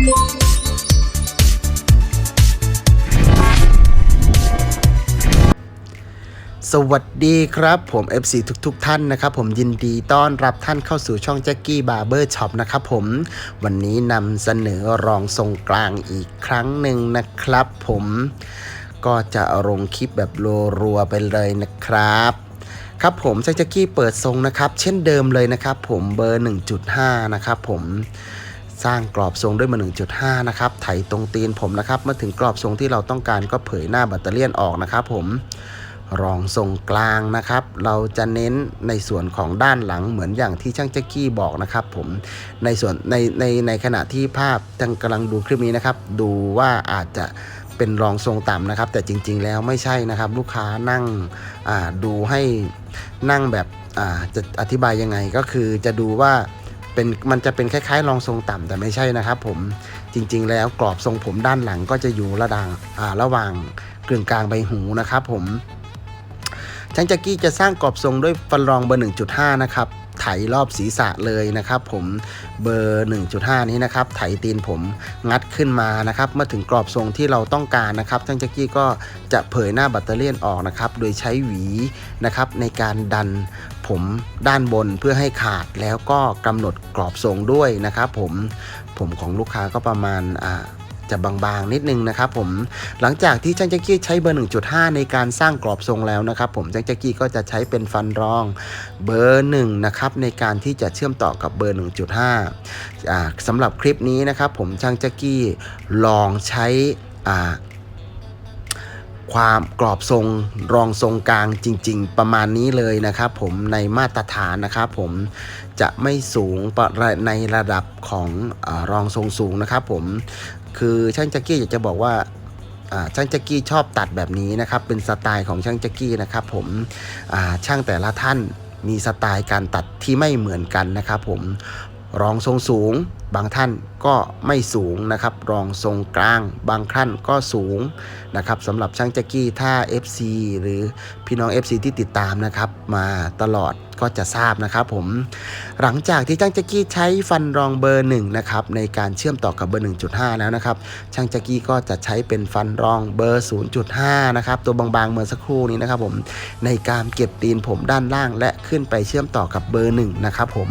สวัสดีครับผม FC ทุกๆทท่านนะครับผมยินดีต้อนรับท่านเข้าสู่ช่องแจ็คกี้บาร์เบอร์ช็อปนะครับผมวันนี้นำเสนอรองทรงกลางอีกครั้งหนึ่งนะครับผมก็จะลงคลิปแบบรัวๆไปเลยนะครับครับผมแจ็คกี้เปิดทรงนะครับ เช่นเดิมเลยนะครับผมเบอร์ 1.5 นะครับผม สร้างกรอบทรงด้วยมา 1.5 นะครับไถตรงตีนผมนะครับเมื่อถึงกรอบทรงที่เราต้องการก็เผยหน้าแบตเตอรี่ออกนะครับผมรองทรงกลางนะครับ เราจะเน้นในส่วนของด้านหลังเหมือนอย่างที่ช่างแจ็กกี้บอกนะครับผมในส่วนในในในขณะที่ภาพท่านกำลังดูคลิปนี้นะครับ ดูว่าอาจจะเป็นรองทรงต่ำนะครับ แต่จริงๆแล้วไม่ใช่นะครับ ลูกค้านั่งดูให้นั่งแบบจะอธิบายยังไงก็คือจะดูว่า เป็นมันจะเป็นคล้ายๆรองทรงต่ำแต่ไม่ใช่นะครับ ผมจริง ๆ แล้วกรอบทรงผมด้านหลังก็จะอยู่ระดังระหว่างกึ่งกลางใบหูนะครับ ผมช่างจักกี้จะสร้างกรอบทรงด้วยฟันรองเบอร์1.5 นะครับ ไถรอบศีรษะเลยนะครับผมเบอร์ 1.5 นี้นะครับไถตีนผมงัดขึ้นมานะครับเมื่อถึงกรอบทรงที่เราต้องการนะครับช่างจักกี้ก็จะเผยหน้าแบตเตอรี่ยนออกนะครับโดยใช้หวีนะครับในการดันผมด้านบนเพื่อให้ขาดแล้วก็กำหนดกรอบทรงด้วยนะครับผมผมของลูกค้าก็ประมาณอ่า จะบางๆนิดนึงนะครับผมหลังจากที่ช่างแจ็กกี้ใช้เบอร์ 1.5 ในการสร้างกรอบทรงแล้วนะครับผมช่างแจ็กกี้ก็จะใช้เป็นฟันรองเบอร์1นะครับในการที่จะเชื่อมต่อกับเบอร์ 1.5สำหรับคลิปนี้นะครับผมช่างแจ็กกี้ลองใช้ความกรอบทรงรองทรงกลางจริง ๆ ประมาณนี้เลยนะครับผมในมาตรฐานนะครับผมจะไม่สูงในระดับของอรองทรงสูงนะครับผม คือช่างแจ็กกี้อยากจะบอกว่าช่างแจ็กกี้ชอบตัดแบบนี้นะครับเป็นสไตล์ของช่างแจ็กกี้นะครับผมช่างแต่ละท่านมีสไตล์การตัดที่ไม่เหมือนกันนะครับผมรองทรงสูง บางท่านก็ไม่สูงนะครับ รองทรงกลาง บางท่านก็สูงนะครับสำหรับช่างแจ็กกี้ถ้า FC หรือพี่น้อง FC ที่ติดตามนะครับ มาตลอดก็จะทราบนะครับผมหลังจากที่ช่างแจ็กกี้ใช้ฟันรองเบอร์1นะครับในการเชื่อมต่อกับเบอร์ 1.5 แล้วนะครับช่างแจ็กกี้ก็จะใช้เป็นฟันรองเบอร์ 0.5 นะครับตัวบางๆเมื่อสักครู่นี้นะครับผมในการเก็บตีนผมด้านล่างและขึ้นไปเชื่อมต่อกับเบอร์1นะครับผม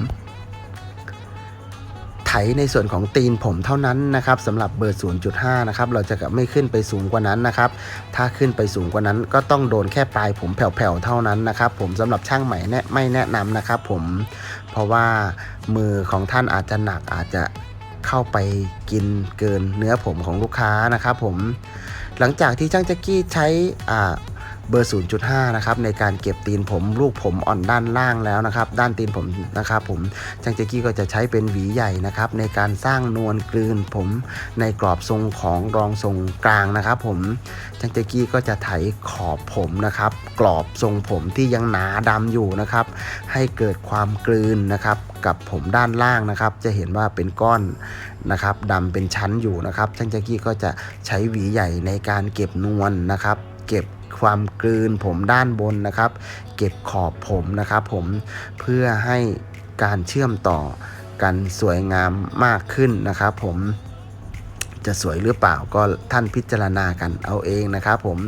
ในส่วนของตีนผมเท่านั้นนะครับสำหรับเบอร์ 0.5 นะครับเราจะไม่ขึ้นไปสูงกว่านั้นนะครับถ้าขึ้นไปสูงกว่านั้นก็ต้องโดนแค่ปลายผมแผ่วๆเท่านั้นนะครับผมสำหรับช่างใหม่แนะไม่แนะนำนะครับผมเพราะว่ามือของท่านอาจจะหนักอาจจะเข้าไปกินเกินเนื้อผมของลูกค้านะครับผมหลังจากที่ช่างแจ็กกี้ใช้อ่า เบอร์ 0.5 นะครับในการเก็บตีนผมลูกผมอ่อนด้านล่างแล้วนะครับ ด้านตีนผมนะครับผมช่างเจกี้ก็จะใช้เป็นหวีใหญ่นะครับในการสร้างนวลกลืนผมในกรอบทรงของรองทรงกลางนะครับ ผมช่างเจกี้ก็จะไถขอบผมนะครับ กรอบทรงผมที่ยังหนาดำอยู่นะครับ ให้เกิดความกลืนนะครับกับผมด้านล่างนะครับ จะเห็นว่าเป็นก้อนนะครับดำเป็นชั้นอยู่นะครับช่างเจกี้ก็จะใช้หวีใหญ่ในการเก็บนวลนะครับ เก็บ ความกลืนผมด้านบนนะครับ เก็บขอบผมนะครับ ผมเพื่อให้การเชื่อมต่อกันสวยงามมากขึ้นนะครับ ผมจะสวยหรือเปล่าก็ท่านพิจารณากันเอาเองนะครับ ผม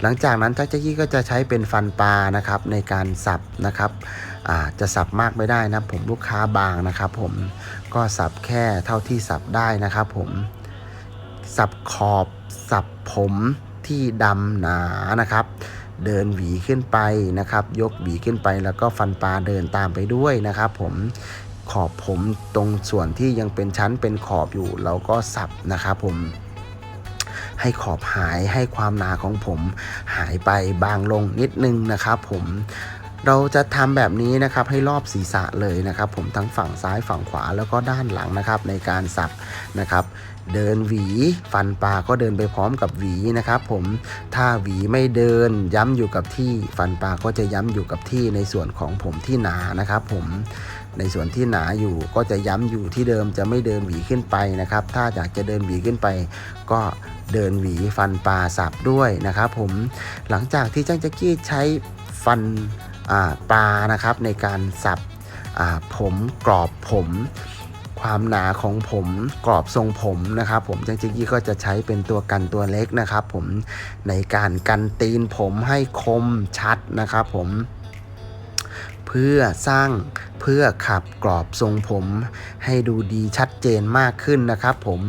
หลังจากนั้นทักเจกี้ก็จะใช้เป็นฟันปลานะครับ ในการสับนะครับจะสับมากไม่ได้นะผมลูกค้าบางนะครับ ผมก็สับแค่เท่าที่สับได้นะครับ ผมสับขอบสับผม ที่ดำหนานะครับ เดินหวีขึ้นไปนะครับ ยกหวีขึ้นไปแล้วก็ฟันปลาเดินตามไปด้วยนะครับ ผมขอบผมตรงส่วนที่ยังเป็นชั้นเป็นขอบอยู่เราก็สับนะครับผมให้ขอบหายให้ความหนาของผมหายไปบางลงนิดนึงนะครับผม เราจะทำแบบนี้นะครับให้รอบศีรษะเลยนะครับ ผมทั้งฝั่งซ้ายฝั่งขวาแล้วก็ด้านหลังนะครับ ในการสับนะครับเดินหวีฟันปลาก็เดินไปพร้อมกับหวีนะครับ ผมถ้าหวีไม่เดินย้ำอยู่กับที่ฟันปลาก็จะย้ำอยู่กับที่ในส่วนของผมที่หนานะครับ ผมในส่วนที่หนาอยู่ก็จะย้ำอยู่ที่เดิมจะไม่เดินหวีขึ้นไปนะครับ ถ้าอยากจะเดินหวีขึ้นไป ก็เดินหวีฟันปลาสับด้วยนะครับ ผมหลังจากที่จ้างแจ็กกี้ใช้ฟัน ปลานะครับในการสับผมกรอบผม ความหนาของผมกรอบทรงผมนะครับ ผมจังจิกกี้ก็จะใช้เป็นตัวกันตัวเล็กนะครับ ผมในการกันตีนผมให้คมชัดนะครับ ผมเพื่อสร้างเพื่อขับกรอบทรงผมให้ดูดีชัดเจนมากขึ้นนะครับ ผม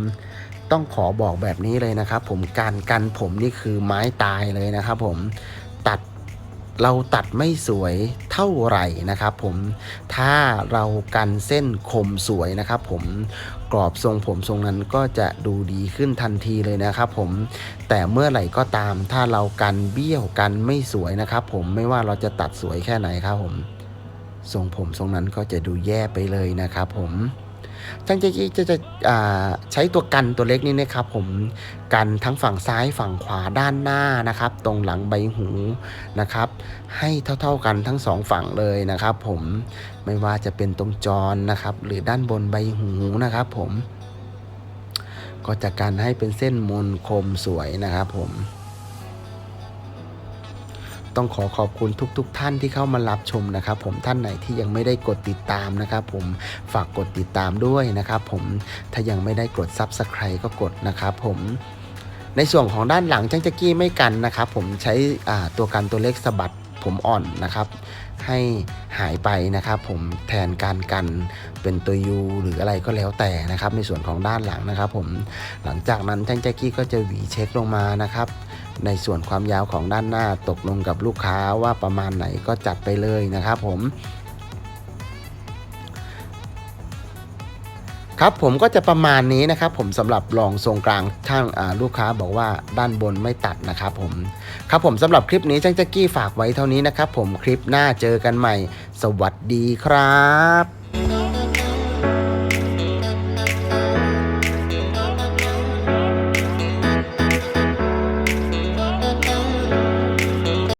ต้องขอบอกแบบนี้เลยนะครับ ผมการกันผมนี่คือไม้ตายเลยนะครับ ผมตัด เราตัดไม่สวยเท่าไหร่นะครับผมถ้าเรากันเส้นคมสวยนะครับผมกรอบทรงผมทรงนั้นก็จะดูดีขึ้นทันทีเลยนะครับผมแต่เมื่อไหร่ก็ตามถ้าเรากันเบี้ยวกันไม่สวยนะครับผมไม่ว่าเราจะตัดสวยแค่ไหนครับผมทรงผมทรงนั้นก็จะดูแย่ไปเลยนะครับผม จังจะจะจะใช้ตัวกันตัวเล็กนี่นะครับผมกันทั้งฝั่งซ้ายฝั่งขวาด้านหน้านะครับ ตรงหลังใบหูนะครับ ให้เท่าๆกันทั้งสองฝั่งเลยนะครับ ผมไม่ว่าจะเป็นตรงจรนะครับ หรือด้านบนใบหูนะครับ ผม ก็จะกันให้เป็นเส้นมนคมสวยนะครับ ผม ต้องขอขอบคุณทุกๆทท่านที่เข้ามารับชมนะครับ ผมท่านไหนที่ยังไม่ได้กดติดตามนะครับผมฝากกดติดตามด้วยนะครับ ผมถ้ายังไม่ได้กด Subscribe ก็กดนะครับผมในส่วนของด้านหลังจังจักกี้ไม่กันนะครับ ผมใช้ตัวกันตัวเล็กสะบัดผมอ่อนนะครับ ให้หายไปนะครับ ผมแทนการกันเป็นตัวยูหรืออะไรก็แล้วแต่นะครับ ในส่วนของด้านหลังนะครับ ผมหลังจากนั้นจังจักกี้ก็จะหวีเช็คลงมานะครับ ในส่วนความยาวของด้านหน้าตกลงกับลูกค้าว่าประมาณไหนก็จัดไปเลยนะครับผม ครับผมก็จะประมาณนี้นะครับ ผมสำหรับรองทรงกลางช่างลูกค้าบอกว่าด้านบนไม่ตัดนะครับผม ครับผมสำหรับคลิปนี้จังจักกี้ฝากไว้เท่านี้นะครับ ผมคลิปหน้าเจอกันใหม่ สวัสดีครับ